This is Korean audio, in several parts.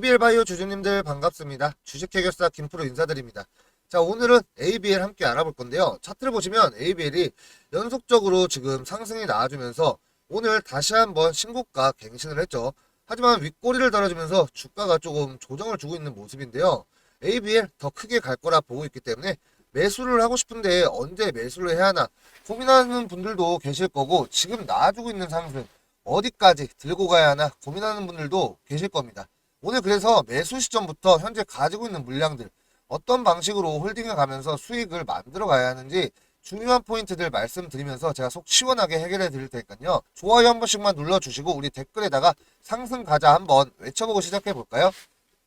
ABL 바이오 주주님들 반갑습니다. 주식회계사 김프로 인사드립니다. 자, 오늘은 ABL 함께 알아볼 건데요. 차트를 보시면 ABL이 연속적으로 지금 상승이 나와주면서 오늘 다시 한번 신고가 갱신을 했죠. 하지만 윗꼬리를 달아주면서 주가가 조금 조정을 주고 있는 모습인데요. ABL 더 크게 갈 거라 보고 있기 때문에 매수를 하고 싶은데 언제 매수를 해야 하나 고민하는 분들도 계실 거고 지금 나와주고 있는 상승 어디까지 들고 가야 하나 고민하는 분들도 계실 겁니다. 오늘 그래서 매수 시점부터 현재 가지고 있는 물량들 어떤 방식으로 홀딩을 가면서 수익을 만들어 가야 하는지 중요한 포인트들 말씀드리면서 제가 속 시원하게 해결해 드릴 테니까요. 좋아요 한 번씩만 눌러주시고 우리 댓글에다가 상승 가자 한번 외쳐보고 시작해 볼까요?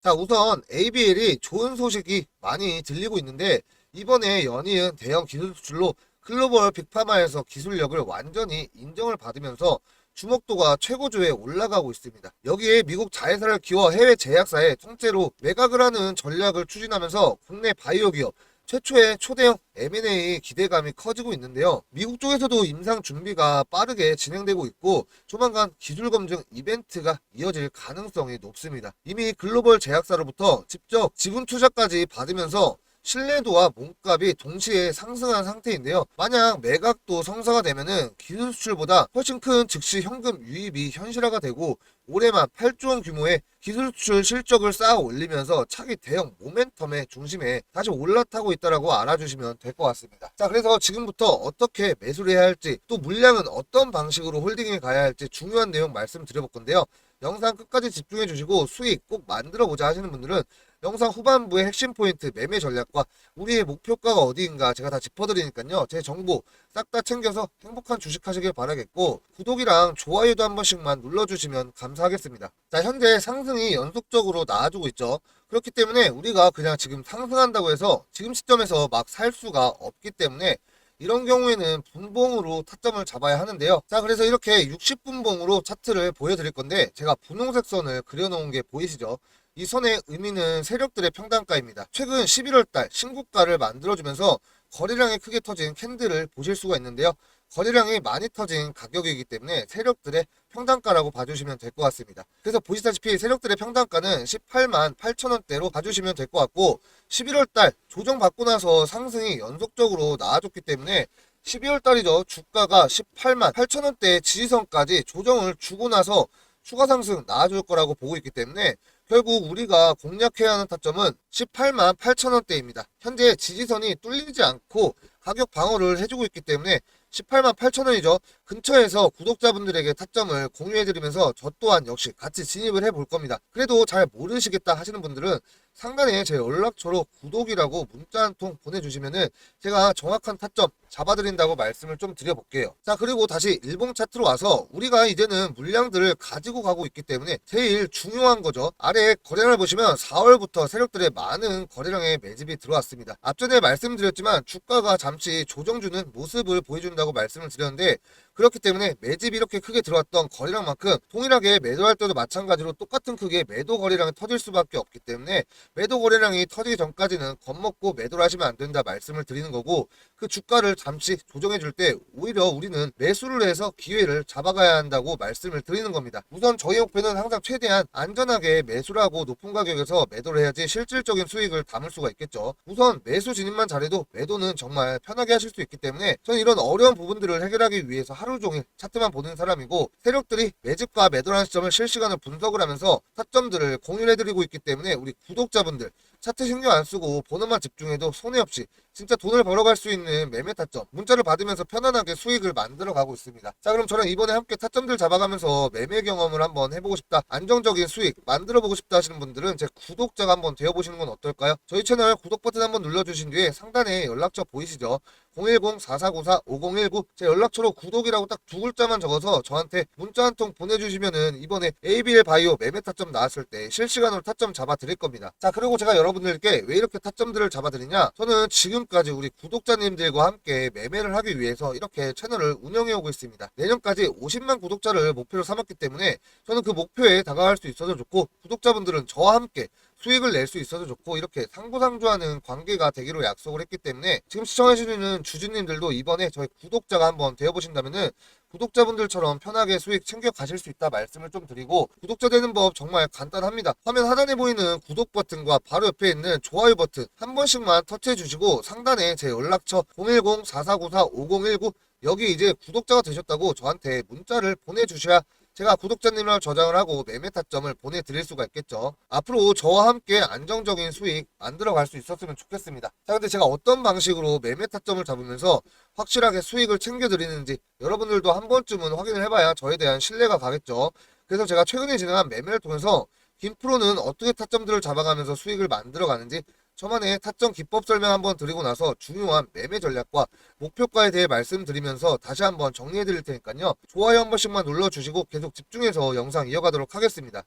자 우선 ABL이 좋은 소식이 많이 들리고 있는데 이번에 연이은 대형 기술 수출로 글로벌 빅파마에서 기술력을 완전히 인정을 받으면서 주목도가 최고조에 올라가고 있습니다. 여기에 미국 자회사를 키워 해외 제약사에 통째로 매각을 하는 전략을 추진하면서 국내 바이오 기업 최초의 초대형 M&A 기대감이 커지고 있는데요. 미국 쪽에서도 임상 준비가 빠르게 진행되고 있고 조만간 기술 검증 이벤트가 이어질 가능성이 높습니다. 이미 글로벌 제약사로부터 직접 지분 투자까지 받으면서 신뢰도와 몸값이 동시에 상승한 상태인데요. 만약 매각도 성사가 되면은 기술 수출보다 훨씬 큰 즉시 현금 유입이 현실화가 되고 올해만 8조 원 규모의 기술 수출 실적을 쌓아 올리면서 차기 대형 모멘텀의 중심에 다시 올라타고 있다라고 알아주시면 될 것 같습니다. 자, 그래서 지금부터 어떻게 매수를 해야 할지 또 물량은 어떤 방식으로 홀딩에 가야 할지 중요한 내용 말씀드려볼 건데요. 영상 끝까지 집중해 주시고 수익 꼭 만들어 보자 하시는 분들은 영상 후반부의 핵심 포인트 매매 전략과 우리의 목표가가 어디인가 제가 다 짚어드리니까요. 제 정보 싹 다 챙겨서 행복한 주식 하시길 바라겠고 구독이랑 좋아요도 한 번씩만 눌러주시면 감사하겠습니다. 자 현재 상승이 연속적으로 나와주고 있죠. 그렇기 때문에 우리가 그냥 지금 상승한다고 해서 지금 시점에서 막 살 수가 없기 때문에 이런 경우에는 분봉으로 타점을 잡아야 하는데요. 자, 그래서 이렇게 60분봉으로 차트를 보여드릴 건데, 제가 분홍색 선을 그려놓은 게 보이시죠? 이 선의 의미는 세력들의 평단가입니다. 최근 11월달 신고가를 만들어주면서 거래량이 크게 터진 캔들을 보실 수가 있는데요. 거래량이 많이 터진 가격이기 때문에 세력들의 평단가라고 봐주시면 될 것 같습니다. 그래서 보시다시피 세력들의 평단가는 18만 8천원대로 봐주시면 될 것 같고 11월달 조정받고 나서 상승이 연속적으로 나와줬기 때문에 12월달이죠. 주가가 18만 8천원대 지지선까지 조정을 주고 나서 추가 상승 나와줄 거라고 보고 있기 때문에 결국 우리가 공략해야 하는 타점은 18만 8천원대입니다. 현재 지지선이 뚫리지 않고 가격 방어를 해주고 있기 때문에 18만 8천원이죠. 근처에서 구독자분들에게 타점을 공유해드리면서 저 또한 역시 같이 진입을 해볼 겁니다. 그래도 잘 모르시겠다 하시는 분들은 상단에 제 연락처로 구독이라고 문자 한 통 보내주시면은 제가 정확한 타점 잡아드린다고 말씀을 좀 드려볼게요. 자 그리고 다시 일봉 차트로 와서 우리가 이제는 물량들을 가지고 가고 있기 때문에 제일 중요한 거죠. 아래 거래량을 보시면 4월부터 세력들의 많은 거래량의 매집이 들어왔습니다. 앞전에 말씀드렸지만 주가가 잠시 조정 주는 모습을 보여준다고 말씀을 드렸는데 그 렇기 때문에 매집이 이렇게 크게 들어왔던 거래량만큼 동일하게 매도할 때도 마찬가지로 똑같은 크기의 매도 거래량이 터질 수밖에 없기 때문에 매도 거래량이 터지기 전까지는 겁먹고 매도를 하시면 안 된다 말씀을 드리는 거고 그 주가를 잠시 조정해 줄 때 오히려 우리는 매수를 해서 기회를 잡아가야 한다고 말씀을 드리는 겁니다. 우선 저희 목표는 항상 최대한 안전하게 매수를 하고 높은 가격에서 매도를 해야지 실질적인 수익을 담을 수가 있겠죠. 우선 매수 진입만 잘해도 매도는 정말 편하게 하실 수 있기 때문에 저는 이런 어려운 부분들을 해결하기 위해서 하루 종일 차트만 보는 사람이고 세력들이 매집과 매도라는 시점을 실시간으로 분석을 하면서 타점들을 공유해드리고 있기 때문에 우리 구독자분들 차트 신경 안 쓰고 번호만 집중해도 손해 없이 진짜 돈을 벌어갈 수 있는 매매 타점 문자를 받으면서 편안하게 수익을 만들어 가고 있습니다. 자 그럼 저랑 이번에 함께 타점들 잡아가면서 매매 경험을 한번 해보고 싶다 안정적인 수익 만들어 보고 싶다 하시는 분들은 제 구독자가 한번 되어보시는 건 어떨까요? 저희 채널 구독 버튼 한번 눌러주신 뒤에 상단에 연락처 보이시죠? 010-4494-5019 제 연락처로 구독이라고 딱 두 글자만 적어서 저한테 문자 한 통 보내주시면은 이번에 ABL 바이오 매매 타점 나왔을 때 실시간으로 타점 잡아 드릴 겁니다. 자 그리고 제가 여러분 들께 왜 이렇게 타점들을 잡아 드리냐? 저는 지금까지 우리 구독자님들과 함께 매매를 하기 위해서 이렇게 채널을 운영해 오고 있습니다. 내년까지 50만 구독자를 목표로 삼았기 때문에 저는 그 목표에 다가갈 수 있어서 좋고 구독자분들은 저와 함께 수익을 낼 수 있어서 좋고 이렇게 상부상조하는 관계가 되기로 약속을 했기 때문에 지금 시청하시는 주주님들도 이번에 저희 구독자가 한번 되어보신다면은 구독자분들처럼 편하게 수익 챙겨 가실 수 있다 말씀을 좀 드리고 구독자 되는 법 정말 간단합니다. 화면 하단에 보이는 구독 버튼과 바로 옆에 있는 좋아요 버튼 한 번씩만 터치해 주시고 상단에 제 연락처 010-4494-5019 여기 이제 구독자가 되셨다고 저한테 문자를 보내주셔야 제가 구독자님을 저장을 하고 매매 타점을 보내드릴 수가 있겠죠. 앞으로 저와 함께 안정적인 수익 만들어갈 수 있었으면 좋겠습니다. 자, 근데 제가 어떤 방식으로 매매 타점을 잡으면서 확실하게 수익을 챙겨드리는지 여러분들도 한 번쯤은 확인을 해봐야 저에 대한 신뢰가 가겠죠. 그래서 제가 최근에 진행한 매매를 통해서 김프로는 어떻게 타점들을 잡아가면서 수익을 만들어가는지 저만의 타점 기법 설명 한번 드리고 나서 중요한 매매 전략과 목표가에 대해 말씀드리면서 다시 한번 정리해 드릴 테니까요. 좋아요 한 번씩만 눌러주시고 계속 집중해서 영상 이어가도록 하겠습니다.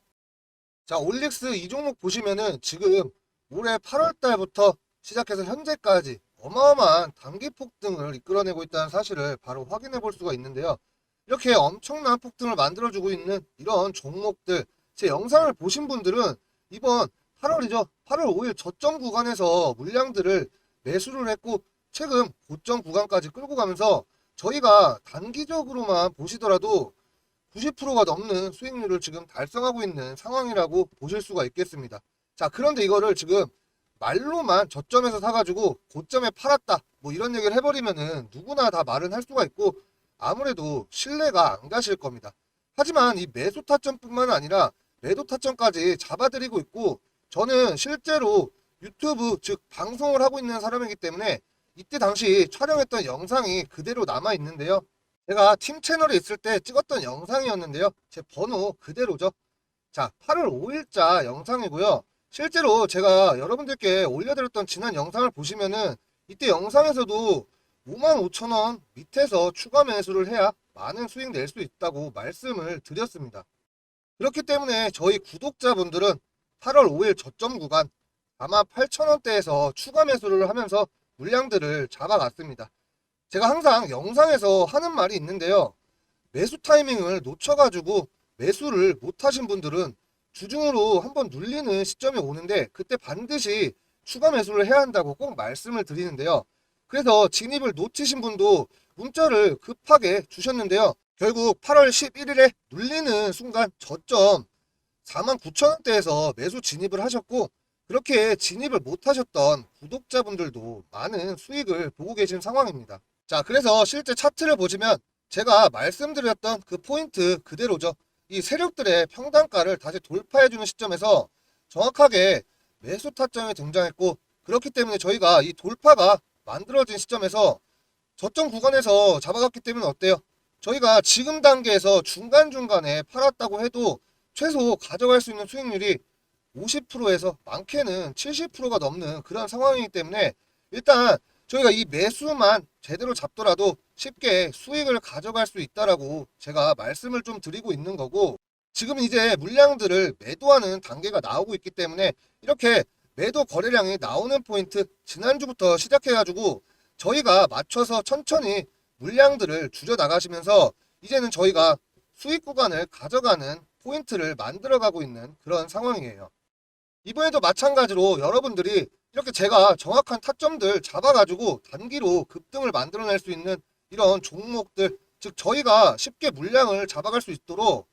자, 올릭스 이 종목 보시면은 지금 올해 8월 달부터 시작해서 현재까지 어마어마한 단기 폭등을 이끌어내고 있다는 사실을 바로 확인해 볼 수가 있는데요. 이렇게 엄청난 폭등을 만들어주고 있는 이런 종목들, 제 영상을 보신 분들은 이번 8월이죠. 8월 5일 저점 구간에서 물량들을 매수를 했고 최근 고점 구간까지 끌고 가면서 저희가 단기적으로만 보시더라도 90%가 넘는 수익률을 지금 달성하고 있는 상황이라고 보실 수가 있겠습니다. 자, 그런데 이거를 지금 말로만 저점에서 사가지고 고점에 팔았다. 뭐 이런 얘기를 해버리면은 누구나 다 말은 할 수가 있고 아무래도 신뢰가 안 가실 겁니다. 하지만 이 매수 타점뿐만 아니라 매도 타점까지 잡아드리고 있고 저는 실제로 유튜브 즉 방송을 하고 있는 사람이기 때문에 이때 당시 촬영했던 영상이 그대로 남아 있는데요. 제가 팀 채널에 있을 때 찍었던 영상이었는데요. 제 번호 그대로죠. 자, 8월 5일자 영상이고요. 실제로 제가 여러분들께 올려드렸던 지난 영상을 보시면은 이때 영상에서도 55,000원 밑에서 추가 매수를 해야 많은 수익 낼 수 있다고 말씀을 드렸습니다. 그렇기 때문에 저희 구독자분들은 8월 5일 저점 구간 48,000원대에서 추가 매수를 하면서 물량들을 잡아갔습니다. 제가 항상 영상에서 하는 말이 있는데요. 매수 타이밍을 놓쳐가지고 매수를 못하신 분들은 주중으로 한번 눌리는 시점이 오는데 그때 반드시 추가 매수를 해야 한다고 꼭 말씀을 드리는데요. 그래서 진입을 놓치신 분도 문자를 급하게 주셨는데요. 결국 8월 11일에 눌리는 순간 저점 49,000원대에서 매수 진입을 하셨고 그렇게 진입을 못하셨던 구독자분들도 많은 수익을 보고 계신 상황입니다. 자, 그래서 실제 차트를 보시면 제가 말씀드렸던 그 포인트 그대로죠. 이 세력들의 평단가를 다시 돌파해주는 시점에서 정확하게 매수 타점이 등장했고 그렇기 때문에 저희가 이 돌파가 만들어진 시점에서 저점 구간에서 잡아갔기 때문에 어때요? 저희가 지금 단계에서 중간중간에 팔았다고 해도 최소 가져갈 수 있는 수익률이 50%에서 많게는 70%가 넘는 그런 상황이기 때문에 일단 저희가 이 매수만 제대로 잡더라도 쉽게 수익을 가져갈 수 있다라고 제가 말씀을 좀 드리고 있는 거고 지금 이제 물량들을 매도하는 단계가 나오고 있기 때문에 이렇게 매도 거래량이 나오는 포인트 지난주부터 시작해가지고 저희가 맞춰서 천천히 물량들을 줄여 나가시면서 이제는 저희가 수익 구간을 가져가는 포인트를 만들어가고 있는 그런 상황이에요. 이번에도 마찬가지로 여러분들이 이렇게 제가 정확한 타점들 잡아가지고 단기로 급등을 만들어낼 수 있는 이런 종목들, 즉 저희가 쉽게 물량을 잡아갈 수 있도록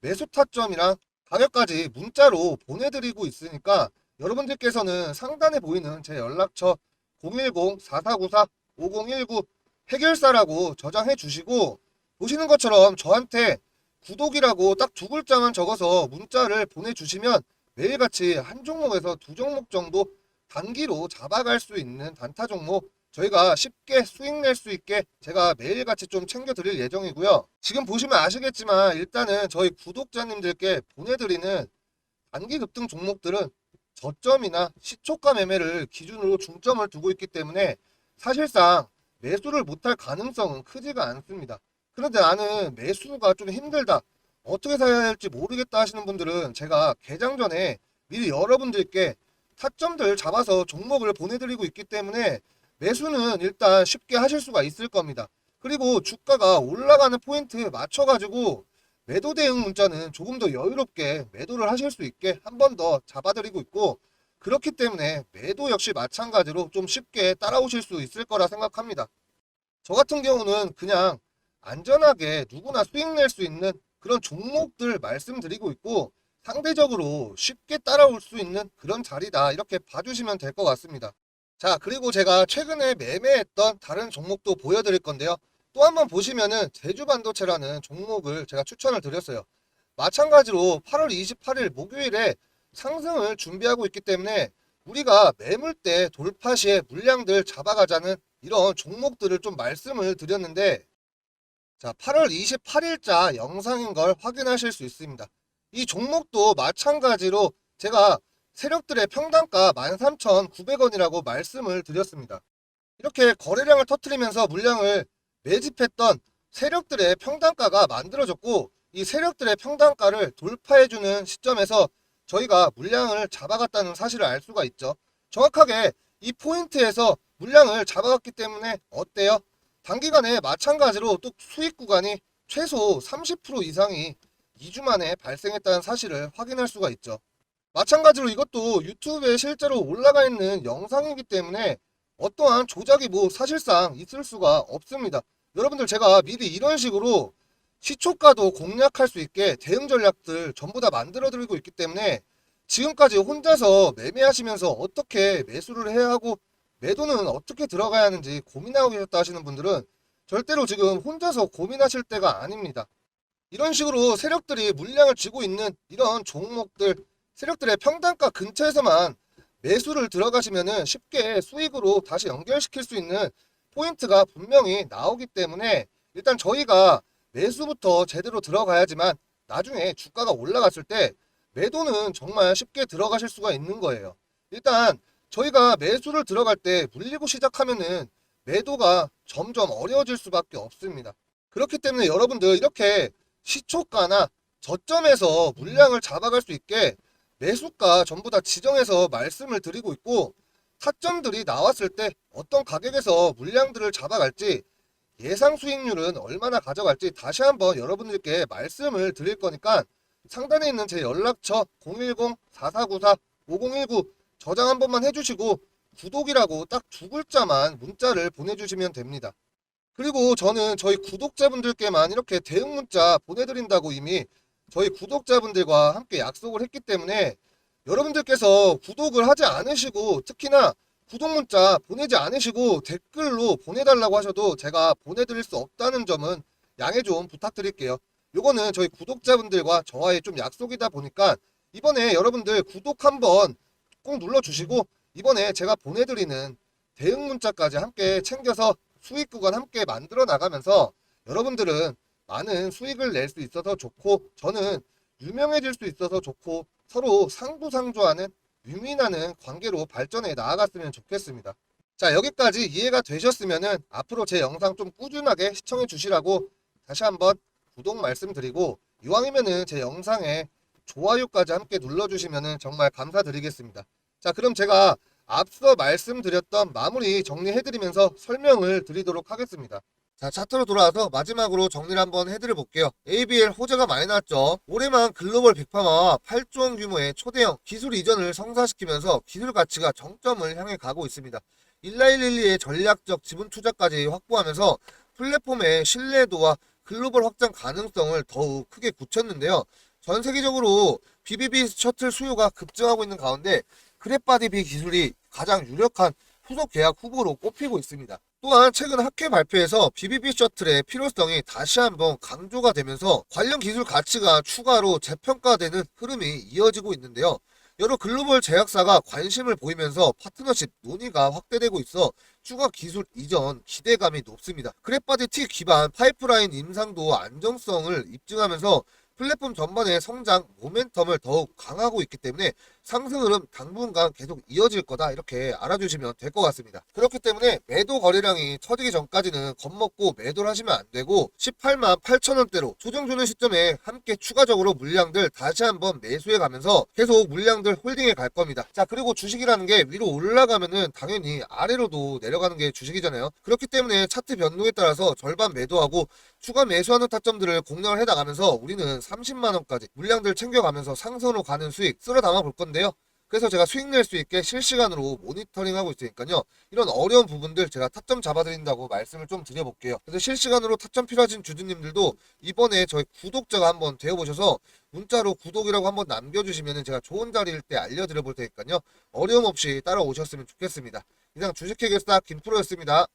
매수 타점이랑 가격까지 문자로 보내드리고 있으니까 여러분들께서는 상단에 보이는 제 연락처 010-4494-5019 해결사라고 저장해 주시고 보시는 것처럼 저한테 구독이라고 딱 두 글자만 적어서 문자를 보내주시면 매일같이 한 종목에서 두 종목 정도 단기로 잡아갈 수 있는 단타 종목 저희가 쉽게 수익 낼 수 있게 제가 매일같이 좀 챙겨드릴 예정이고요. 지금 보시면 아시겠지만 일단은 저희 구독자님들께 보내드리는 단기 급등 종목들은 저점이나 시초가 매매를 기준으로 중점을 두고 있기 때문에 사실상 매수를 못할 가능성은 크지가 않습니다. 그런데 나는 매수가 좀 힘들다. 어떻게 사야 할지 모르겠다 하시는 분들은 제가 개장 전에 미리 여러분들께 타점들 잡아서 종목을 보내드리고 있기 때문에 매수는 일단 쉽게 하실 수가 있을 겁니다. 그리고 주가가 올라가는 포인트에 맞춰가지고 매도 대응 문자는 조금 더 여유롭게 매도를 하실 수 있게 한 번 더 잡아드리고 있고 그렇기 때문에 매도 역시 마찬가지로 좀 쉽게 따라오실 수 있을 거라 생각합니다. 저 같은 경우는 그냥 안전하게 누구나 수익 낼 수 있는 그런 종목들 말씀드리고 있고 상대적으로 쉽게 따라올 수 있는 그런 자리다 이렇게 봐주시면 될 것 같습니다. 자 그리고 제가 최근에 매매했던 다른 종목도 보여드릴 건데요. 또 한번 보시면은 제주반도체라는 종목을 제가 추천을 드렸어요. 마찬가지로 8월 28일 목요일에 상승을 준비하고 있기 때문에 우리가 매물대 돌파 시에 물량들 잡아가자는 이런 종목들을 좀 말씀을 드렸는데 자 8월 28일자 영상인 걸 확인하실 수 있습니다. 이 종목도 마찬가지로 제가 세력들의 평단가 13,900원이라고 말씀을 드렸습니다. 이렇게 거래량을 터트리면서 물량을 매집했던 세력들의 평단가가 만들어졌고 이 세력들의 평단가를 돌파해주는 시점에서 저희가 물량을 잡아갔다는 사실을 알 수가 있죠. 정확하게 이 포인트에서 물량을 잡아갔기 때문에 어때요? 단기간에 마찬가지로 또 수익 구간이 최소 30% 이상이 2주 만에 발생했다는 사실을 확인할 수가 있죠. 마찬가지로 이것도 유튜브에 실제로 올라가 있는 영상이기 때문에 어떠한 조작이 뭐 사실상 있을 수가 없습니다. 여러분들 제가 미리 이런 식으로 시초가도 공략할 수 있게 대응 전략들 전부 다 만들어 드리고 있기 때문에 지금까지 혼자서 매매하시면서 어떻게 매수를 해야 하고 매도는 어떻게 들어가야 하는지 고민하고 계셨다 하시는 분들은 절대로 지금 혼자서 고민하실 때가 아닙니다. 이런 식으로 세력들이 물량을 쥐고 있는 이런 종목들 세력들의 평단가 근처에서만 매수를 들어가시면은 쉽게 수익으로 다시 연결시킬 수 있는 포인트가 분명히 나오기 때문에 일단 저희가 매수부터 제대로 들어가야지만 나중에 주가가 올라갔을 때 매도는 정말 쉽게 들어가실 수가 있는 거예요. 일단 저희가 매수를 들어갈 때 물리고 시작하면은 매도가 점점 어려워질 수밖에 없습니다. 그렇기 때문에 여러분들 이렇게 시초가나 저점에서 물량을 잡아갈 수 있게 매수가 전부 다 지정해서 말씀을 드리고 있고 타점들이 나왔을 때 어떤 가격에서 물량들을 잡아갈지 예상 수익률은 얼마나 가져갈지 다시 한번 여러분들께 말씀을 드릴 거니까 상단에 있는 제 연락처 010-4494-5019 저장 한 번만 해주시고 구독이라고 딱 두 글자만 문자를 보내주시면 됩니다. 그리고 저는 저희 구독자분들께만 이렇게 대응 문자 보내드린다고 이미 저희 구독자분들과 함께 약속을 했기 때문에 여러분들께서 구독을 하지 않으시고 특히나 구독 문자 보내지 않으시고 댓글로 보내달라고 하셔도 제가 보내드릴 수 없다는 점은 양해 좀 부탁드릴게요. 요거는 저희 구독자분들과 저와의 좀 약속이다 보니까 이번에 여러분들 구독 한번 꼭 눌러주시고 이번에 제가 보내드리는 대응 문자까지 함께 챙겨서 수익 구간 함께 만들어 나가면서 여러분들은 많은 수익을 낼 수 있어서 좋고 저는 유명해질 수 있어서 좋고 서로 상부상조하는 윈윈하는 관계로 발전해 나아갔으면 좋겠습니다. 자 여기까지 이해가 되셨으면은 앞으로 제 영상 좀 꾸준하게 시청해 주시라고 다시 한번 구독 말씀드리고 이왕이면은 제 영상에 좋아요까지 함께 눌러주시면은 정말 감사드리겠습니다. 자 그럼 제가 앞서 말씀드렸던 마무리 정리해드리면서 설명을 드리도록 하겠습니다. 자, 차트로 돌아와서 마지막으로 정리를 한번 해드려 볼게요. ABL 호재가 많이 났죠. 올해만 글로벌 빅파마와 8조 원 규모의 초대형 기술 이전을 성사시키면서 기술 가치가 정점을 향해 가고 있습니다. 1112의 전략적 지분 투자까지 확보하면서 플랫폼의 신뢰도와 글로벌 확장 가능성을 더욱 크게 굳혔는데요. 전 세계적으로 BBB 셔틀 수요가 급증하고 있는 가운데 크랩바디비 기술이 가장 유력한 후속 계약 후보로 꼽히고 있습니다. 또한 최근 학회 발표에서 BBB 셔틀의 필요성이 다시 한번 강조가 되면서 관련 기술 가치가 추가로 재평가되는 흐름이 이어지고 있는데요. 여러 글로벌 제약사가 관심을 보이면서 파트너십 논의가 확대되고 있어 추가 기술 이전 기대감이 높습니다. 크랩바디 T 기반 파이프라인 임상도 안정성을 입증하면서 플랫폼 전반의 성장 모멘텀을 더욱 강하고 있기 때문에 상승 흐름 당분간 계속 이어질 거다 이렇게 알아주시면 될 것 같습니다. 그렇기 때문에 매도 거래량이 터지기 전까지는 겁먹고 매도를 하시면 안 되고 18만 8천 원대로 조정 주는 시점에 함께 추가적으로 물량들 다시 한번 매수해 가면서 계속 물량들 홀딩해 갈 겁니다. 자 그리고 주식이라는 게 위로 올라가면은 당연히 아래로도 내려가는 게 주식이잖아요. 그렇기 때문에 차트 변동에 따라서 절반 매도하고 추가 매수하는 타점들을 공략을 해 나가면서 우리는 30만 원까지 물량들 챙겨가면서 상선으로 가는 수익 쓸어 담아 볼 건 데요. 그래서 제가 수익 낼 수 있게 실시간으로 모니터링 하고 있으니까요. 이런 어려운 부분들 제가 타점 잡아드린다고 말씀을 좀 드려볼게요. 그래서 실시간으로 타점 필요하신 주주님들도 이번에 저희 구독자가 한번 되어보셔서 문자로 구독이라고 한번 남겨주시면 제가 좋은 자리일 때 알려드려 볼 테니까요. 어려움 없이 따라오셨으면 좋겠습니다. 이상 주식회계사 김프로였습니다.